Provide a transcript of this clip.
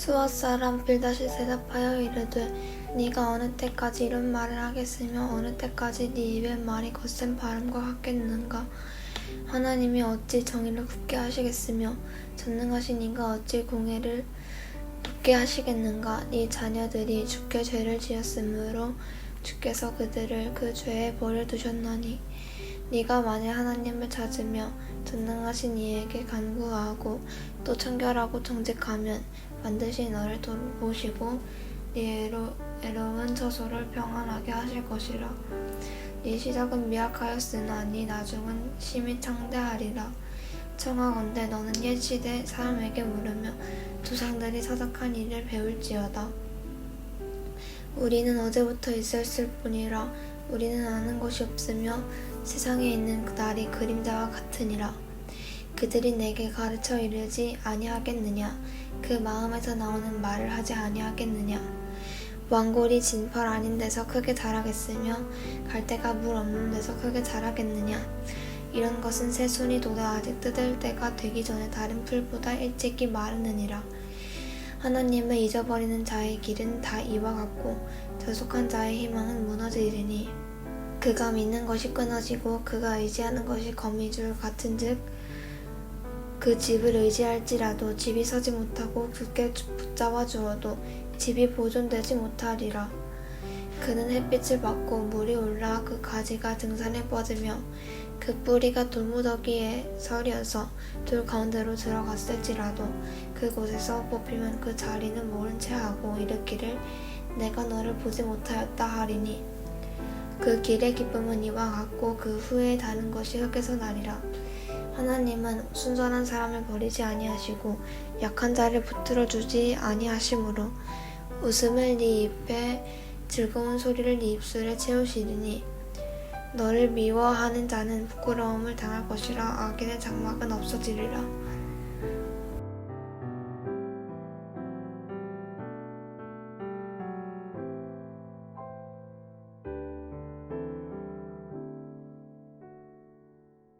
수아 사람 빌다시 대답하여 이르되 네가 어느 때까지 이런 말을 하겠으며 어느 때까지 네 입의 말이 거센 바람과 같겠는가? 하나님이 어찌 정의를 굳게 하시겠으며 전능하신 이가 어찌 공의를 굳게 하시겠는가? 네 자녀들이 주께 죄를 지었으므로 주께서 그들을 그 죄에 벌을 두셨나니 네가 만일 하나님을 찾으며 전능하신 이에게 간구하고 또 청결하고 정직하면 반드시 너를 돌보시고 네 애로, 애로운 처소를 평안하게 하실 것이라. 네 시작은 미약하였으나 네 나중은 심히 창대하리라. 청하건대 너는 옛 시대 사람에게 물으며 조상들이 사닥한 일을 배울지어다. 우리는 어제부터 있었을 뿐이라 우리는 아는 것이 없으며 세상에 있는 그 날이 그림자와 같으니라. 그들이 내게 가르쳐 이르지 아니하겠느냐? 그 마음에서 나오는 말을 하지 아니하겠느냐? 왕골이 진펄 아닌 데서 크게 자라겠으며 갈대가 물 없는 데서 크게 자라겠느냐? 이런 것은 새순이 돋아 아직 뜯을 때가 되기 전에 다른 풀보다 일찍이 마르느니라. 하나님을 잊어버리는 자의 길은 다 이와 같고 저속한 자의 희망은 무너지리니 그가 믿는 것이 끊어지고 그가 의지하는 것이 거미줄 같은즉 그 집을 의지할지라도 집이 서지 못하고 굳게 붙잡아 주어도 집이 보존되지 못하리라. 그는 햇빛을 받고 물이 올라 그 가지가 등산에 뻗으며 그 뿌리가 돌무더기에 서려서 돌 가운데로 들어갔을지라도 그곳에서 뽑히면 그 자리는 모른 채 하고 이르기를 내가 너를 보지 못하였다 하리니 그 길의 기쁨은 이와 같고 그 후에 다른 것이 흙에서 나리라. 하나님은 순전한 사람을 버리지 아니하시고 약한 자를 붙들어 주지 아니하시므로 웃음을 네 입에 즐거운 소리를 네 입술에 채우시리니 너를 미워하는 자는 부끄러움을 당할 것이라 악인의 장막은 없어지리라